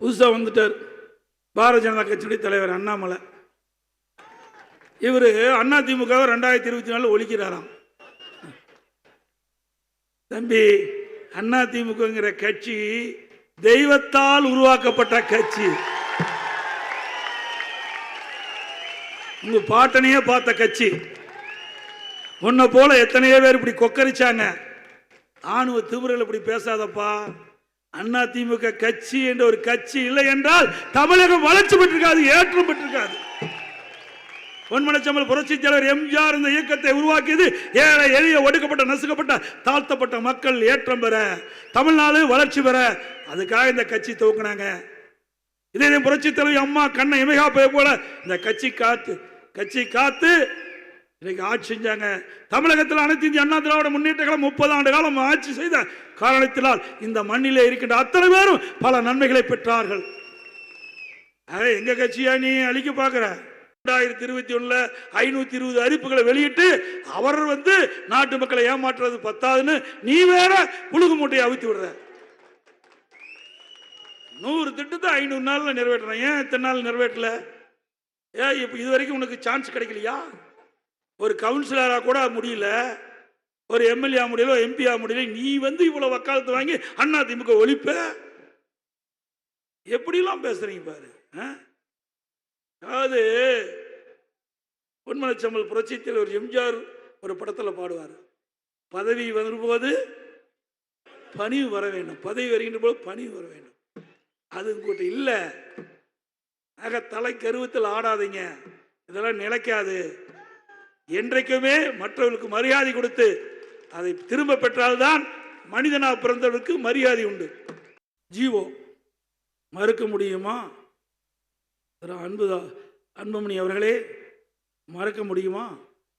புதுசாக வந்துட்டார். பாரதிய ஜனதா கட்சியுடைய தலைவர் அண்ணாமலை. இவர் அண்ணா திமுக ரெண்டாயிரத்தி இருபத்தி நாலு ஒழிக்கிறாராம். தம்பி அண்ணா திமுகங்கிற கட்சி தெய்வத்தால் உருவாக்கப்பட்ட கட்சி. உங்க பாட்டனையே பார்த்த கட்சி. உன்னை போல எத்தனையோ பேர் இப்படி கொக்கரிச்சாங்க. ஆணுவ திமுறையில் இப்படி பேசாதப்பா. அண்ணா திமுக கட்சி என்ற ஒரு கட்சி இல்லை என்றால் தமிழகம் வளர்ச்சி பெற்றிருக்காது ஏற்றம் பெற்றிருக்காது. பொன்மனச்சம்பல் புரட்சி தலைவர் எம்ஜிஆர் இந்த இயக்கத்தை உருவாக்கியது ஏழை எளிய ஒடுக்கப்பட்ட நசுக்கப்பட்ட தாழ்த்தப்பட்ட மக்கள் ஏற்றம் பெற தமிழ்நாடு வளர்ச்சி பெற. அதுக்காக இந்த கட்சி துவக்கினாங்க. இதே புரட்சி தலைவர் அம்மா கண்ணை இமைகா போல இந்த கட்சி காத்து கட்சி காத்து இன்னைக்கு ஆட்சி செஞ்சாங்க. தமிழகத்தில் அனைத்து இந்திய அண்ணா திராவிட முன்னேற்ற கழகம் முப்பது ஆண்டு காலம் ஆட்சி செய்த காரணத்தினால் இந்த மண்ணிலே இருக்கின்ற அத்தனை பேரும் பல நன்மைகளை பெற்றார்கள். ஆக எங்க கட்சியா நீ அழிக்க பார்க்கிற? ரெண்டாயிரத்தி இருபத்தி ஒண்ணுல ஐநூத்தி இருபது அறிப்புகளை வெளியிட்டு அவர் வந்து நாட்டு மக்களை ஏமாற்றுறது பத்தாதுன்னு நீ வேற புழுகு மூட்டையை அவித்து விடுற. நூறு திட்டத்தை ஐநூறு நாள்ல நிறைவேற்றுறேன் ஏன் இத்தனை நாள் நிறைவேற்றல? ஏன் இப்போ இது வரைக்கும் உனக்கு சான்ஸ் கிடைக்கலையா? ஒரு கவுன்சிலராக கூட முடியல ஒரு எம்எல்ஏ முடியல எம்பியா முடியல நீ வந்து இவ்வளோ வக்காலத்து வாங்கி அண்ணா திமுக ஒழிப்ப? எப்படிலாம் பேசுறீங்க பாரு ஆ? அதாவது பொன்மனச்சம்பல் புரட்சித்தில் ஒரு எம்ஜிஆர் ஒரு படத்தில் பாடுவார். பதவி வரும்போது பணிவு வர வேண்டும். பதவி வருகின்ற போது பணிவு வர வேண்டும். அது உங்ககிட்ட இல்லை. ஆக தலை கருவத்தில் ஆடாதீங்க. இதெல்லாம் நிலைக்காது. என்றைக்குமே மற்றவர்களுக்கு மரியாதை கொடுத்து அதை திரும்ப பெற்றால்தான் மனிதனாக பிறந்தவர்களுக்கு மரியாதை உண்டு. ஜீவோ மறுக்க முடியுமா? அன்புதா அன்புமணி அவர்களே மறக்க முடியுமா?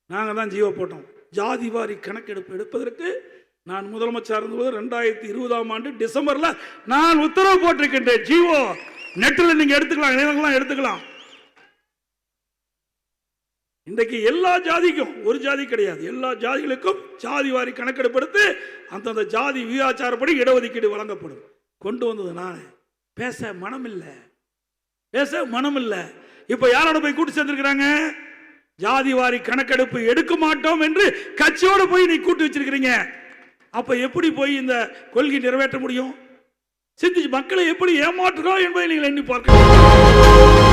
நாங்கள் தான் ஜீவோ போட்டோம். ஜாதி வாரி கணக்கெடுப்பு எடுப்பதற்கு நான் முதலமைச்சர் இருந்தபோது ரெண்டாயிரத்தி இருபதாம் ஆண்டு டிசம்பரில் நான் உத்தரவு போட்டிருக்கின்றேன். ஜீவோ நெட்டில் நீங்கள் எடுத்துக்கலாம் இணையங்கள்லாம் எடுத்துக்கலாம். இன்றைக்கு எல்லா ஜாதிக்கும் ஒரு ஜாதி கிடையாது. எல்லா ஜாதிகளுக்கும் ஜாதி வாரி கணக்கெடுப்படுத்து அந்தந்த ஜாதி வியாச்சாரப்படி இடஒதுக்கீடு வழங்கப்படும். கொண்டு வந்தது நான். பேச மனம் இல்லை பேச மனம் இல்லை இப்போ யாரோட போய் கூட்டு சேர்ந்துருக்கிறாங்க? ஜாதி வாரி கணக்கெடுப்பு எடுக்க மாட்டோம் என்று கட்சியோடு போய் நீ கூட்டு வச்சிருக்கிறீங்க. அப்போ எப்படி போய் இந்த கொள்கை நிறைவேற்ற முடியும்? சிந்திச்சு மக்களை எப்படி ஏமாற்றுகிறோம் என்பதை நீங்கள் எண்ணி பார்க்க